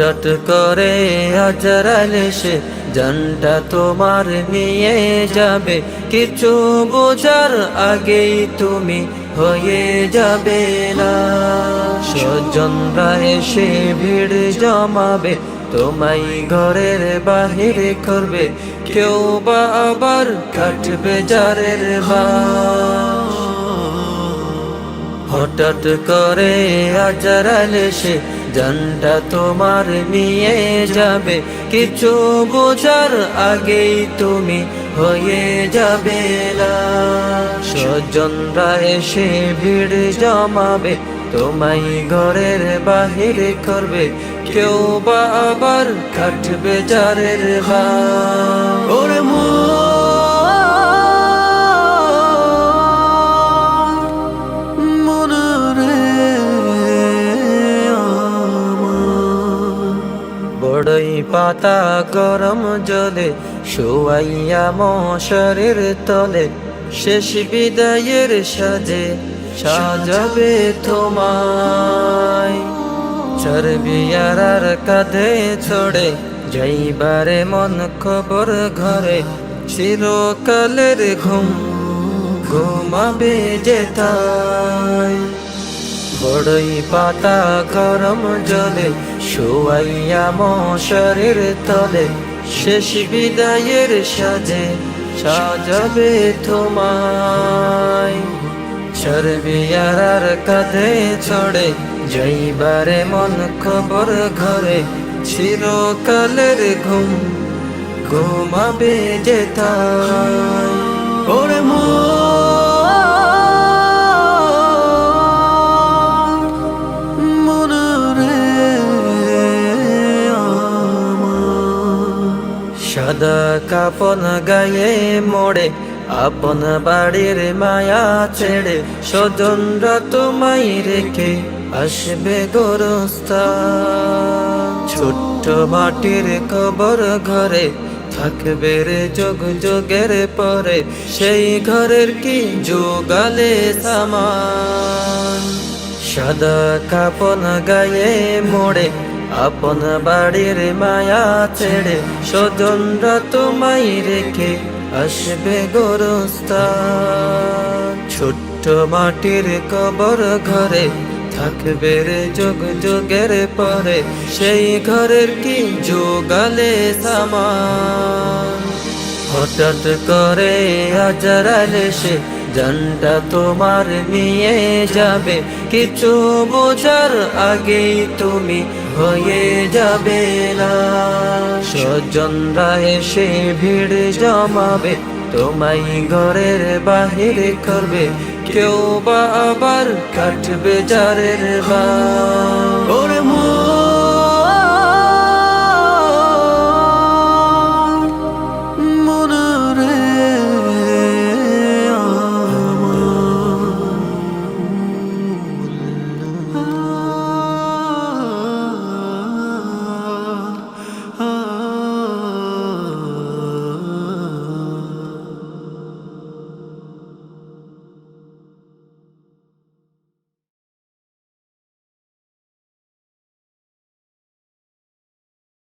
হঠাৎ করে আজরাল সে জানটা তোমার নিয়ে যাবে। কিছু বোঝার আগেই তুমি হয়ে যাবে না। স্বজনরা এসে ভিড় জমাবে, তোমায় ঘরের বাহিরে করবে। কেউ বা আবার কাটবে জারের বা হঠাৎ করে আজরাল সে জানটা তোমার নিয়ে যাবে। কিছু বোঝার আগেই তুমি হয়ে যাবে স্বজনরা এসে ভিড় জমাবে, তোমায় ঘরের বাহিরে করবে। কেউ বা আবার কাটবে জারের বা ওরে মনরে বড়ই পাতা গরম জলে, শোয়াইয়া মশারের তলে, শেষ বিদায়ের সাজে সাজাবে তোমায়। চর্বিয়ার কাঁধে ছড়ে যাইবারে মন খবর ঘরে, চিরকালের ঘুম ঘুমাবে যেতায় বড়ই পাতা গরম জলে, শোয়াইয়া মশারের তলে। শেষ বিদায়ের সাজে সাজাবে তোমায়। চর্বিয়ার কাঁধে ছড়ে, যাইবারে মন খবর ঘরে। চিরকালের ঘুম ঘুমাবে যেতায় ওরে মন সাদা কাপন গায়ে মোড়ে, আপন বাড়ির মায়া ছেড়ে, স্বজনরা তোমায় রেখে আসবে গোরস্তা ছোট্ট মাটির কবর ঘরে থাকবে রে যোগ যোগের পরে, সেই ঘরের কি যোগালে সামান? সাদা কাপন গায়ে মোড়ে আপন বাড়ির মায়া ছেড়ে স্বজনরা তোমায় রেখে আসবে গোরস্তা ছোট্ট মাটির কবর ঘরে থাকবে রে যোগ যোগের পরে, সেই ঘরের কি যোগালে সামান? হঠাৎ করে আজরাল সে জানটা তোমার নিয়ে যাবে। কিছু বোঝার আগেই তুমি হয়ে যাবে না। স্বজনরা এসে ভিড় জমাবে, তোমায় ঘরের বাহিরে করবে। কেউ বা আবার কাটবে জারের বা